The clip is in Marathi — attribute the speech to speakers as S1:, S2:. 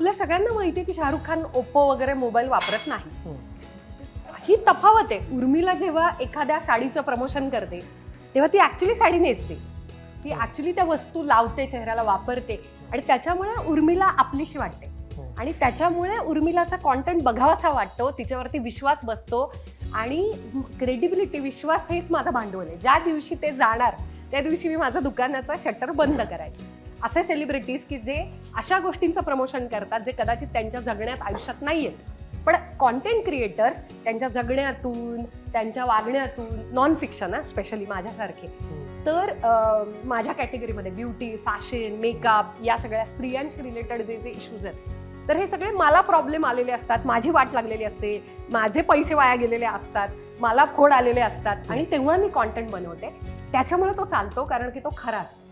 S1: आपल्या सगळ्यांना माहिती आहे की शाहरुख खान ओप्पो वगैरे मोबाईल वापरत नाही. ही तफावत आहे. उर्मिला जेव्हा एखाद्या साडीचं प्रमोशन करते तेव्हा ती ऍक्च्युली साडी नेसते. ती ऍक्च्युली त्या वस्तू लावते चेहऱ्याला वापरते आणि त्याच्यामुळे उर्मिला आपलीशी वाटते. आणि त्याच्यामुळे उर्मिलाचा कॉन्टेंट बघावासा वाटतो तिच्यावरती विश्वास बसतो आणि क्रेडिबिलिटी विश्वास हेच माझं भांडवल आहे. ज्या दिवशी ते जाणार त्या दिवशी मी माझं दुकानाचा शटर बंद करायचं. असे सेलिब्रिटीज की जे अशा गोष्टींचं प्रमोशन करतात जे कदाचित त्यांच्या जगण्यात आयुष्यात नाही आहेत पण कॉन्टेंट क्रिएटर्स त्यांच्या जगण्यातून त्यांच्या वागण्यातून नॉन फिक्शन हा स्पेशली माझ्यासारखे. तर माझ्या कॅटेगरीमध्ये ब्युटी फॅशन मेकअप या सगळ्या स्त्रियांशी रिलेटेड जे जे इश्यूज आहेत तर हे सगळे मला प्रॉब्लेम आलेले असतात माझी वाट लागलेली असते माझे पैसे वाया गेलेले असतात मला फोड आलेले असतात आणि तेव्हा मी कॉन्टेंट बनवते. त्याच्यामुळे तो चालतो कारण की तो खरा असतो